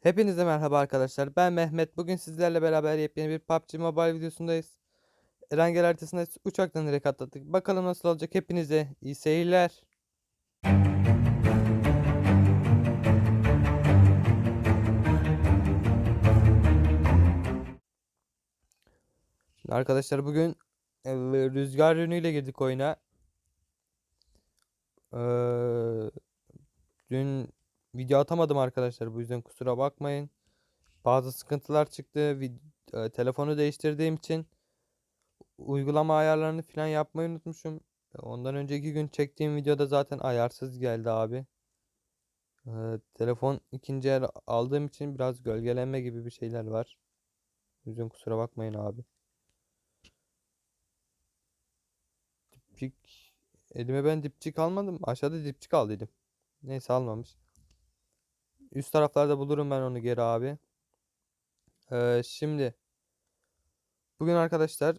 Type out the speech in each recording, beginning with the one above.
Hepinize merhaba arkadaşlar. Ben Mehmet. Bugün sizlerle beraber yepyeni bir PUBG Mobile videosundayız. Erangel haritasında uçaktan direkt atladık. Bakalım nasıl olacak. Hepinize iyi seyirler. Arkadaşlar bugün e, rüzgar yönüyle girdik oyuna. Ee, dün video atamadım arkadaşlar. Bu yüzden kusura bakmayın. Bazı sıkıntılar çıktı. Vid- e, telefonu değiştirdiğim için uygulama ayarlarını falan yapmayı unutmuşum. E, Ondan önceki gün çektiğim videoda zaten ayarsız geldi abi. E, telefon ikinci el aldığım için biraz gölgelenme gibi bir şeyler var. O yüzden kusura bakmayın abi. Dipçik elime ben dipçik almadım. Aşağıda dipçik aldıydım. Neyse almamış. Üst taraflarda bulurum ben onu geri abi. Ee, şimdi bugün arkadaşlar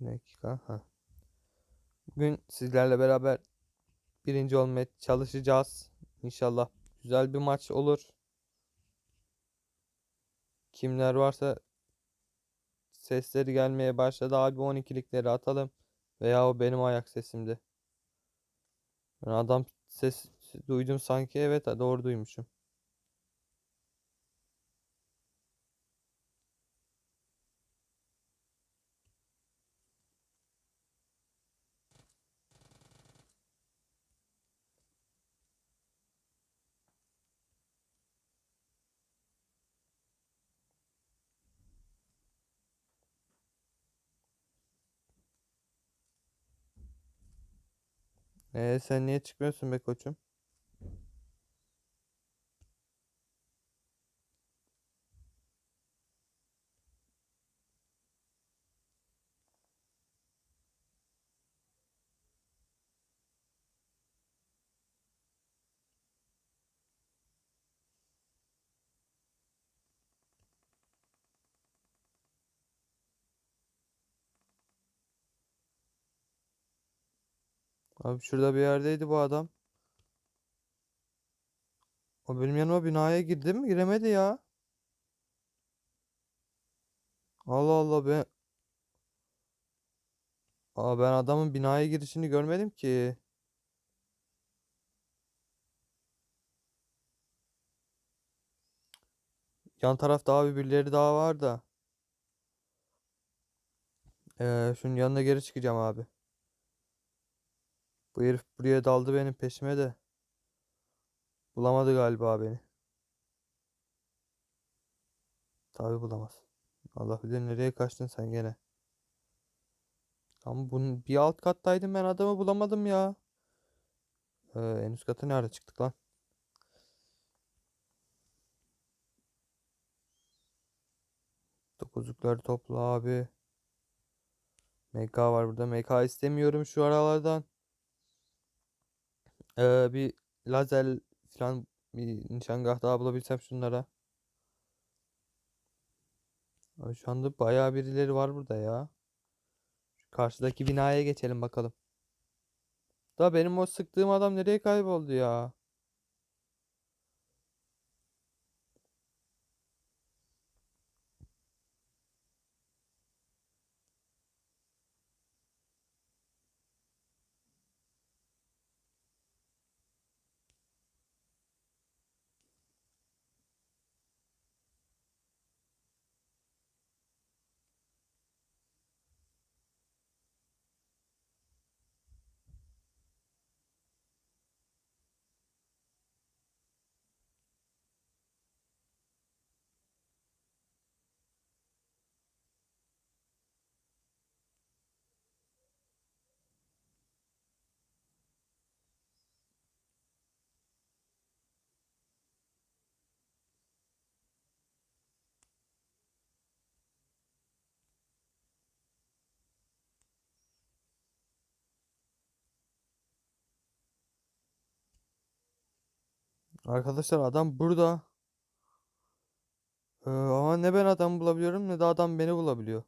bir dakika ha. Bugün sizlerle beraber birinci olmaya çalışacağız. İnşallah güzel bir maç olur. Kimler varsa sesleri gelmeye başladı abi 12'likleri atalım. Veya o benim ayak sesimdi. Ben adam ses duydum sanki evet doğru duymuşum. Ee, sen niye çıkmıyorsun be koçum? Abi şurada bir yerdeydi bu adam. O benim yanıma binaya girdi mi? Giremedi ya. Allah Allah be. Aa, ben adamın binaya girişini görmedim ki. Yan tarafta abi birileri daha var da. Ee, şunun yanına geri çıkacağım abi. Bu herif buraya daldı benim peşime de. Bulamadı galiba beni. Tabi bulamaz. Allah bilir nereye kaçtın sen gene. Ama bunun bir alt kattaydım ben adamı bulamadım ya. Ee, en üst kata nerede çıktık lan? Dokuzlukları topla abi. MK var burada. MK istemiyorum şu aralardan. Ee, bir lazer falan bir nişangah daha bulabilsem şunlara. Abi şu anda bayağı birileri var burada ya. Şu karşıdaki binaya geçelim bakalım. Da benim o sıktığım adam nereye kayboldu ya? Arkadaşlar adam burada. Ee, ama ne ben adam bulabiliyorum ne de adam beni bulabiliyor.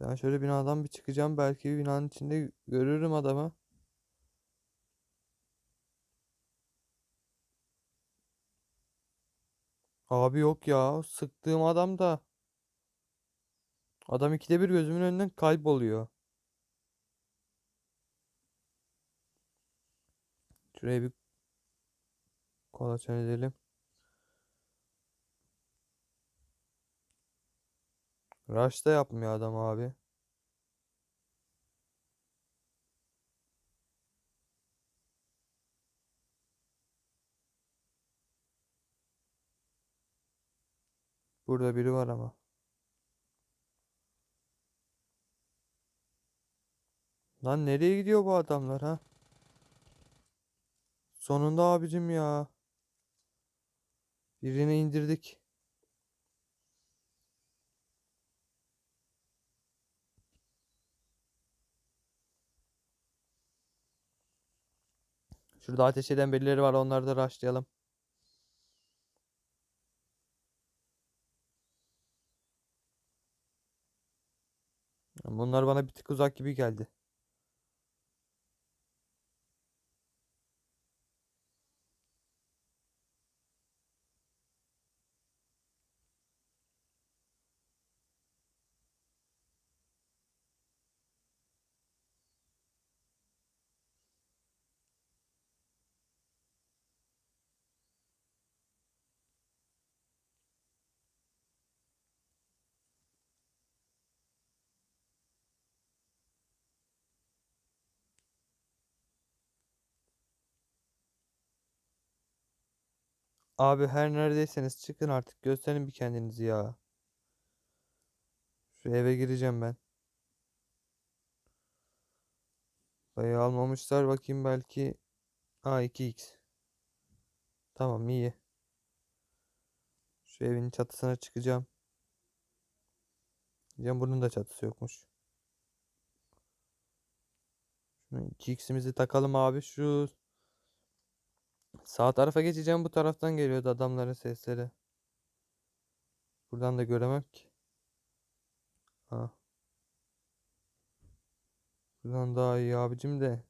Ben şöyle binadan bir çıkacağım. Belki binanın içinde görürüm adamı. Abi yok ya. Sıktığım adam da. Adam ikide bir gözümün önünden kayboluyor. Şuraya bir kolaçan edelim. Rush da yapmıyor adam abi. Burada biri var ama. Lan nereye gidiyor bu adamlar ha? Sonunda abicim ya. Birini indirdik. Şurada ateş eden birileri var. Onları da rushlayalım. Bunlar bana bir tık uzak gibi geldi. Abi her neredeyseniz çıkın artık. Gösterin bir kendinizi ya. Şu eve gireceğim ben. Dayı almamışlar. Bakayım belki. A 2x. Tamam iyi. Şu evin çatısına çıkacağım. Diyeceğim bunun da çatısı yokmuş. Şunu 2x'imizi takalım abi. Şu sağ tarafa geçeceğim. Bu taraftan geliyordu adamların sesleri. Buradan da göremem ki. Ha. Buradan daha iyi abicim de.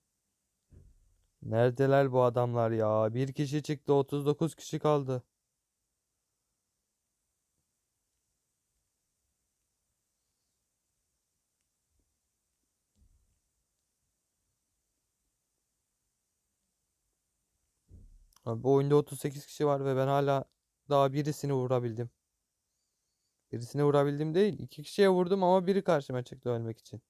Neredeler bu adamlar ya? Bir kişi çıktı 39 kişi kaldı. Abi bu oyunda 38 kişi var ve ben hala daha birisini vurabildim. Birisine vurabildim değil. iki kişiye vurdum ama biri karşıma çıktı ölmek için.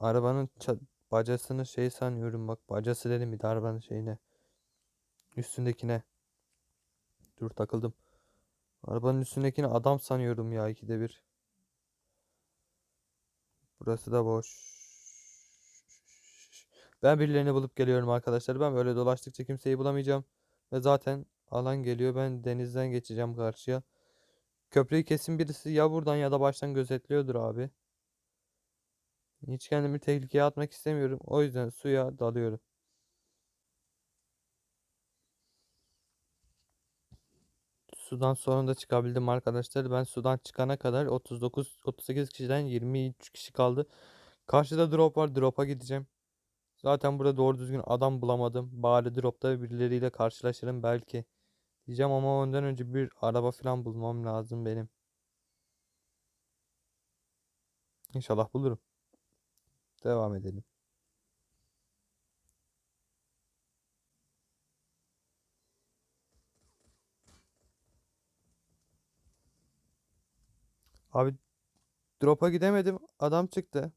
Arabanın bacasını şey sanıyorum bak. Bacası dedim bir de arabanın şeyine. Üstündekine. Dur takıldım. Arabanın üstündekine adam sanıyorum ya ikide bir. Burası da boş. Ben birilerini bulup geliyorum arkadaşlar. Ben böyle dolaştıkça kimseyi bulamayacağım. Ve zaten alan geliyor. Ben denizden geçeceğim karşıya. Köprüyü kesin birisi ya buradan ya da baştan gözetliyordur abi. Hiç kendimi tehlikeye atmak istemiyorum. O yüzden suya dalıyorum. Sudan sonunda çıkabildim arkadaşlar. Ben sudan çıkana kadar 39 38 kişiden 23 kişi kaldı. Karşıda drop var. Drop'a gideceğim. Zaten burada doğru düzgün adam bulamadım. Bari dropta birileriyle karşılaşırım belki. Diyeceğim ama ondan önce bir araba falan bulmam lazım benim. İnşallah bulurum. Devam edelim. Abi drop'a gidemedim. Adam çıktı.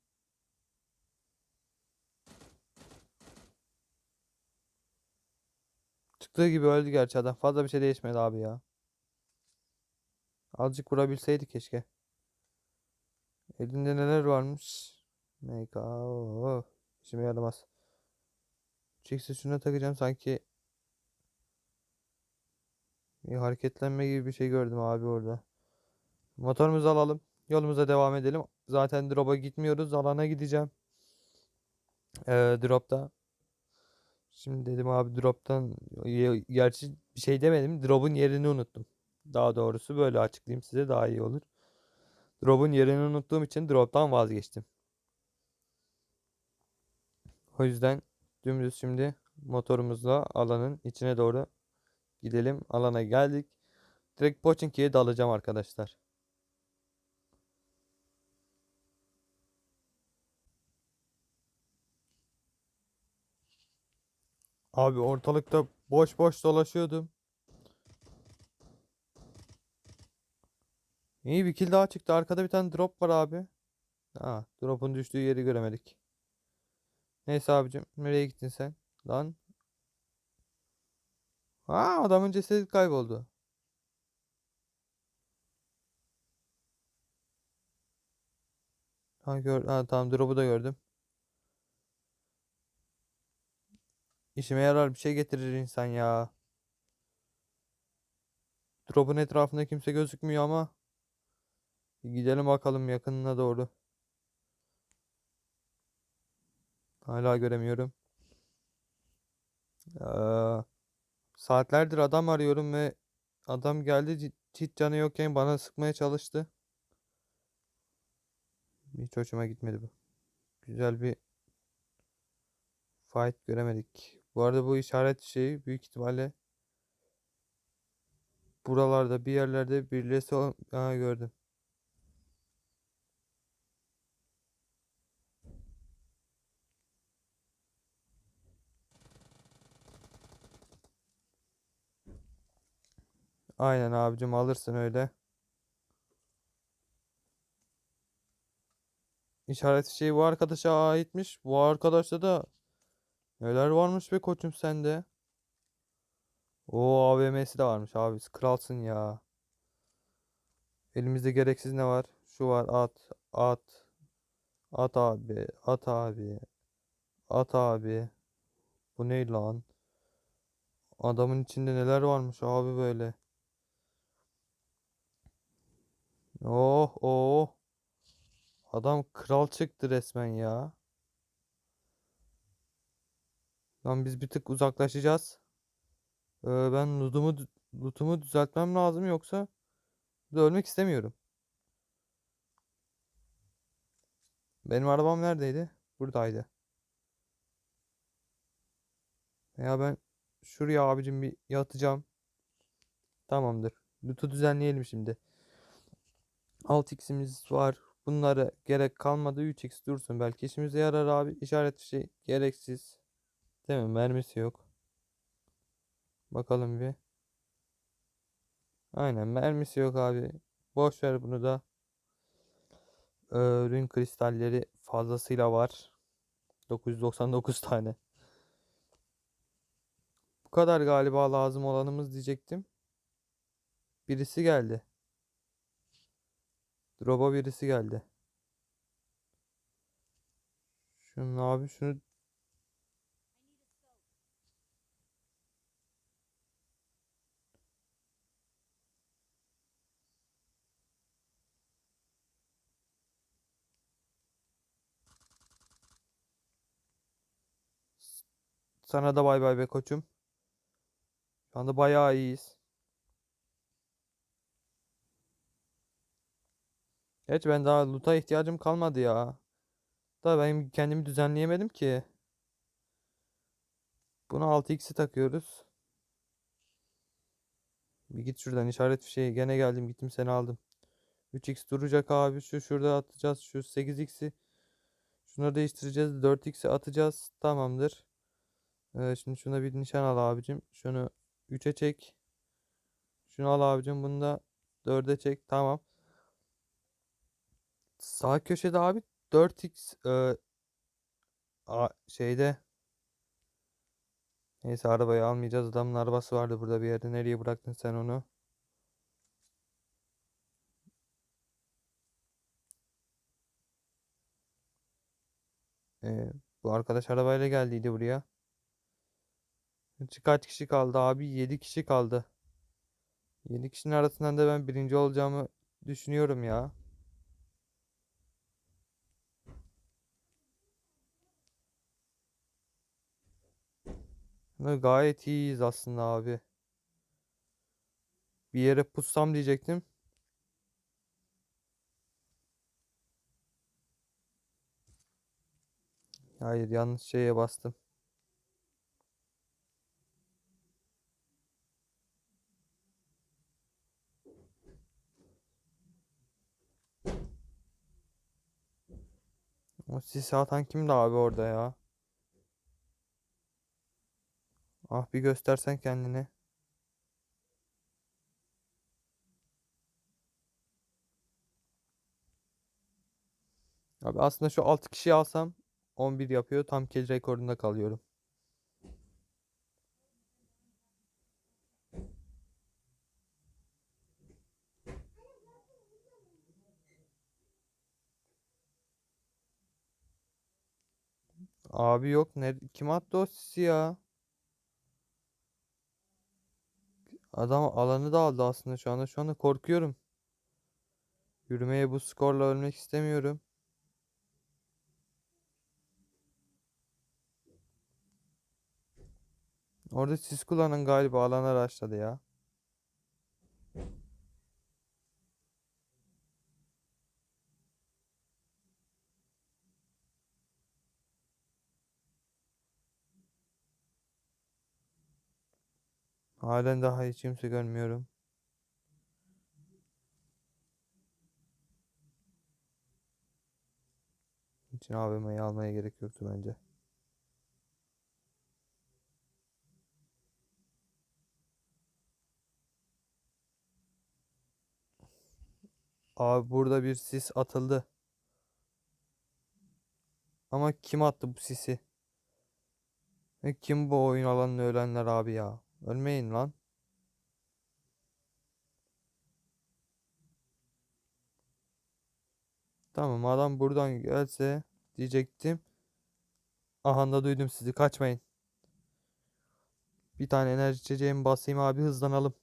Çıktığı gibi öldü gerçi adam. Fazla bir şey değişmedi abi ya. Azıcık vurabilseydi keşke. Elinde neler varmış. Mega. Oh. İşime yaramaz. Çekse şuna takacağım sanki. Bir hareketlenme gibi bir şey gördüm abi orada. Motorumuzu alalım. Yolumuza devam edelim. Zaten drop'a gitmiyoruz. Alana gideceğim. Ee, drop'ta. Şimdi dedim abi drop'tan gerçi bir şey demedim. Drop'un yerini unuttum. Daha doğrusu böyle açıklayayım size daha iyi olur. Drop'un yerini unuttuğum için drop'tan vazgeçtim. O yüzden dümdüz şimdi motorumuzla alanın içine doğru gidelim. Alana geldik. Direkt Pochinki'ye dalacağım arkadaşlar. Abi ortalıkta boş boş dolaşıyordum. İyi bir kill daha çıktı. Arkada bir tane drop var abi. Ha, drop'un düştüğü yeri göremedik. Neyse abicim. Nereye gittin sen? Lan. Ha, adamın cesedi kayboldu. Ha, gör ha, tamam drop'u da gördüm. İşime yarar bir şey getirir insan ya. Drop'un etrafında kimse gözükmüyor ama. Gidelim bakalım yakınına doğru. Hala göremiyorum. Aa, saatlerdir adam arıyorum ve adam geldi hiç canı yokken bana sıkmaya çalıştı. Hiç hoşuma gitmedi bu. Güzel bir fight göremedik. Bu arada bu işaret şeyi büyük ihtimalle buralarda bir yerlerde ol- Aa, gördüm. Aynen abicim alırsın öyle. İşaret şeyi bu arkadaşa aitmiş. Bu arkadaşta da neler varmış be koçum sende. O AVM'si de varmış abi. Kralsın ya. Elimizde gereksiz ne var? Şu var at at. At abi. At abi. At abi. Bu ne lan? Adamın içinde neler varmış abi böyle. Oh oh. Adam kral çıktı resmen ya. Lan biz bir tık uzaklaşacağız. Ee, ben lootumu, lootumu düzeltmem lazım yoksa de ölmek istemiyorum. Benim arabam neredeydi? Buradaydı. Ya ben şuraya abicim bir yatacağım. Tamamdır. Loot'u düzenleyelim şimdi. 6x'imiz var. Bunlara gerek kalmadı. 3x dursun. Belki işimize yarar abi. İşaret şey gereksiz. Değil mi? Mermisi yok. Bakalım bir. Aynen mermisi yok abi. Boş ver bunu da. Ee, rün kristalleri fazlasıyla var. 999 tane. Bu kadar galiba lazım olanımız diyecektim. Birisi geldi. Drop'a birisi geldi. Şunu abi şunu sana da bay bay be koçum. Şu anda bayağı iyiyiz. Geç ben daha loot'a ihtiyacım kalmadı ya. Da ben kendimi düzenleyemedim ki. Bunu 6x'i takıyoruz. Bir git şuradan işaret fişeği. Gene geldim gittim seni aldım. 3x duracak abi. Şu şurada atacağız. Şu 8x'i. Şunları değiştireceğiz. 4x'i atacağız. Tamamdır. Ee, şimdi şuna bir nişan al abicim. Şunu 3'e çek. Şunu al abicim. Bunu da 4'e çek. Tamam. Sağ köşede abi 4x e, a- şeyde Neyse arabayı almayacağız. Adamın arabası vardı burada bir yerde. Nereye bıraktın sen onu? Ee, bu arkadaş arabayla geldiydi buraya. Kaç kişi kaldı abi? 7 kişi kaldı. 7 kişinin arasından da ben birinci olacağımı düşünüyorum ya. Gayet iyiyiz aslında abi. Bir yere pussam diyecektim. Hayır yanlış şeye bastım. O sis atan kimdi abi orada ya? Ah bir göstersen kendini. Abi aslında şu 6 kişi alsam 11 yapıyor. Tam kill rekorunda kalıyorum. Abi yok. Ne, kim attı o sisi ya? Adam alanı da aldı aslında şu anda. Şu anda korkuyorum. Yürümeye bu skorla ölmek istemiyorum. Orada sis kullanan galiba alana başladı ya. Halen daha hiç kimse görmüyorum. için AVM'yi almaya gerek yoktu bence. Abi burada bir sis atıldı. Ama kim attı bu sisi? Ve kim bu oyun alanında ölenler abi ya? Ölmeyin lan. Tamam adam buradan gelse diyecektim. Aha da duydum sizi kaçmayın. Bir tane enerji içeceğimi basayım abi hızlanalım.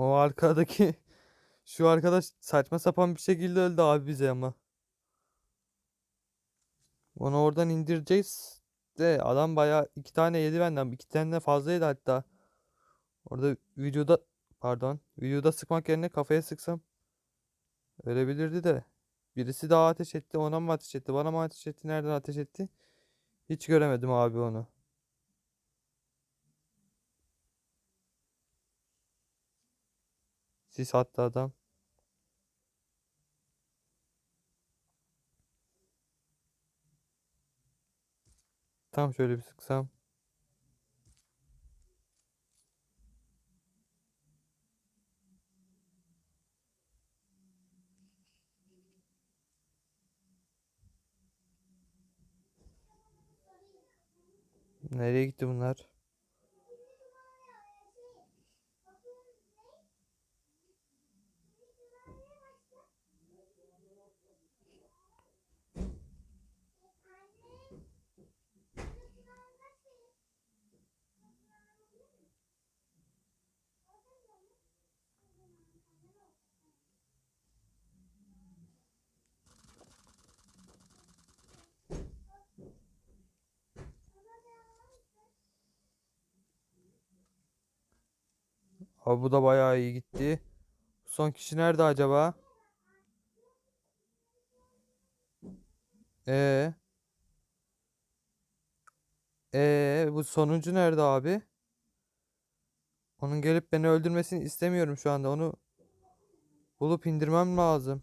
O arkadaki şu arkadaş saçma sapan bir şekilde öldü abi bize ama. Onu oradan indireceğiz. De adam bayağı iki tane yedi benden. iki tane fazla yedi hatta. Orada videoda pardon. Videoda sıkmak yerine kafaya sıksam ölebilirdi de. Birisi daha ateş etti. Ona mı ateş etti? Bana mı ateş etti? Nereden ateş etti? Hiç göremedim abi onu. Sis attı adam. Tam şöyle bir sıksam. Nereye gitti bunlar? Abi bu da bayağı iyi gitti. Son kişi nerede acaba? Ee. Ee bu sonuncu nerede abi? Onun gelip beni öldürmesini istemiyorum şu anda. Onu bulup indirmem lazım.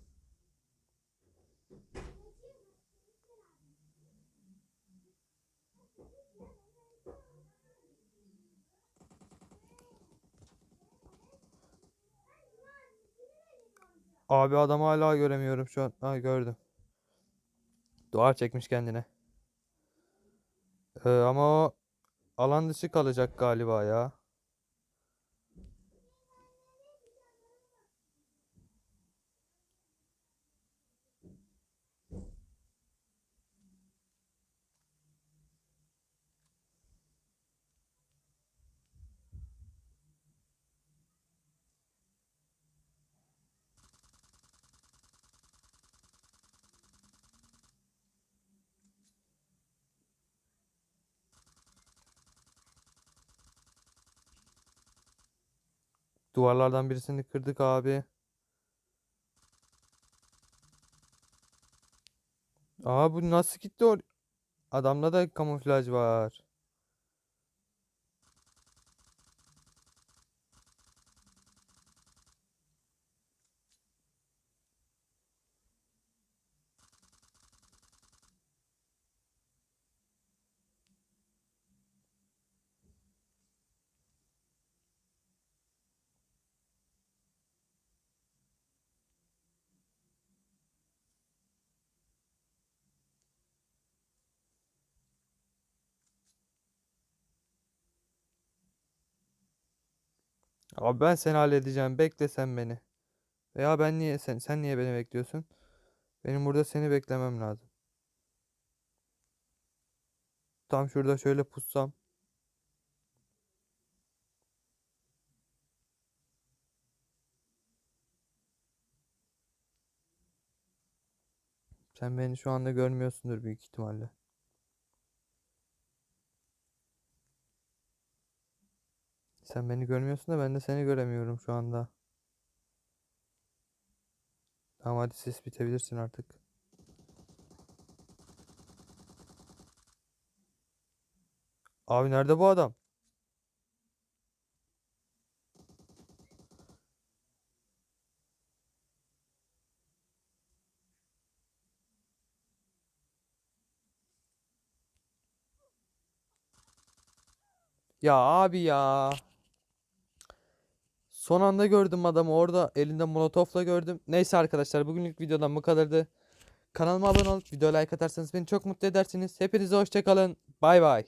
Abi adamı hala göremiyorum şu an. Ha gördüm. Duvar çekmiş kendine. Ee, ama o alan dışı kalacak galiba ya. Duvarlardan birisini kırdık abi. Aa bu nasıl gitti o? Adamda da kamuflaj var. Abi ben seni halledeceğim. Bekle sen beni. Veya ben niye sen sen niye beni bekliyorsun? Benim burada seni beklemem lazım. Tam şurada şöyle pussam. Sen beni şu anda görmüyorsundur büyük ihtimalle. Sen beni görmüyorsun da ben de seni göremiyorum şu anda. Tamam hadi ses bitebilirsin artık. Abi nerede bu adam? Ya abi ya. Son anda gördüm adamı orada elinde molotofla gördüm. Neyse arkadaşlar bugünlük videodan bu kadardı. Kanalıma abone olup video like atarsanız beni çok mutlu edersiniz. Hepinize hoşçakalın. Bay bay.